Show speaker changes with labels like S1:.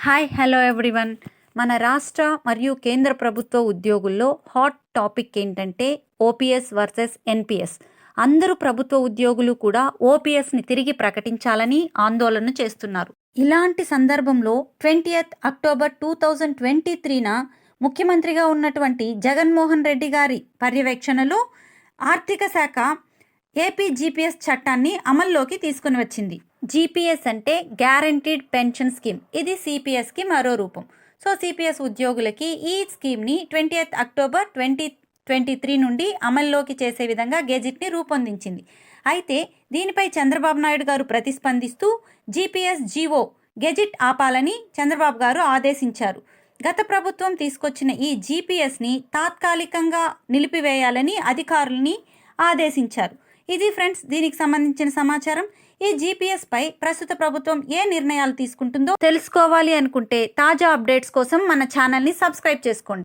S1: Hi hello everyone. మన రాష్ట్ర మరియు కేంద్ర ప్రభుత్వ ఉద్యోగుల్లో హాట్ టాపిక్ ఏంటంటే ఓపీఎస్ వర్సెస్ ఎన్పిఎస్ అందరూ ప్రభుత్వ ఉద్యోగులు కూడా ఓపీఎస్ని తిరిగి ప్రకటించాలని ఆందోళన చేస్తున్నారు. ఇలాంటి సందర్భంలో twentieth October two thousand twenty త్రీన ముఖ్యమంత్రిగా ఉన్నటువంటి జగన్మోహన్ రెడ్డి గారి పర్యవేక్షణలో ఆర్థిక శాఖ ఏపీ జీపీఎస్ చట్టాన్ని అమల్లోకి తీసుకుని వచ్చింది. జీపీఎస్ అంటే గ్యారంటీడ్ పెన్షన్ స్కీమ్. ఇది సిపిఎస్కి మరో రూపం. సో సిపిఎస్ ఉద్యోగులకి ఈ స్కీమ్ని twenty eighth October twenty twenty three నుండి అమల్లోకి చేసే విధంగా గెజిట్ని రూపొందించింది. అయితే దీనిపై చంద్రబాబు నాయుడు గారు ప్రతిస్పందిస్తూ జీపీఎస్ జీవో గెజిట్ ఆపాలని చంద్రబాబు గారు ఆదేశించారు. గత ప్రభుత్వం తీసుకొచ్చిన ఈ జీపీఎస్ని తాత్కాలికంగా నిలిపివేయాలని అధికారులని ఆదేశించారు. ఇది ఫ్రెండ్స్ దీనికి సంబంధించిన సమాచారం. ఈ జీపీఎస్ పై ప్రస్తుత ప్రభుత్వం ఏ నిర్ణయాలు తీసుకుంటుందో తెలుసుకోవాలి అనుకుంటే తాజా అప్డేట్స్ కోసం మన ఛానల్ని సబ్స్క్రైబ్ చేసుకోండి.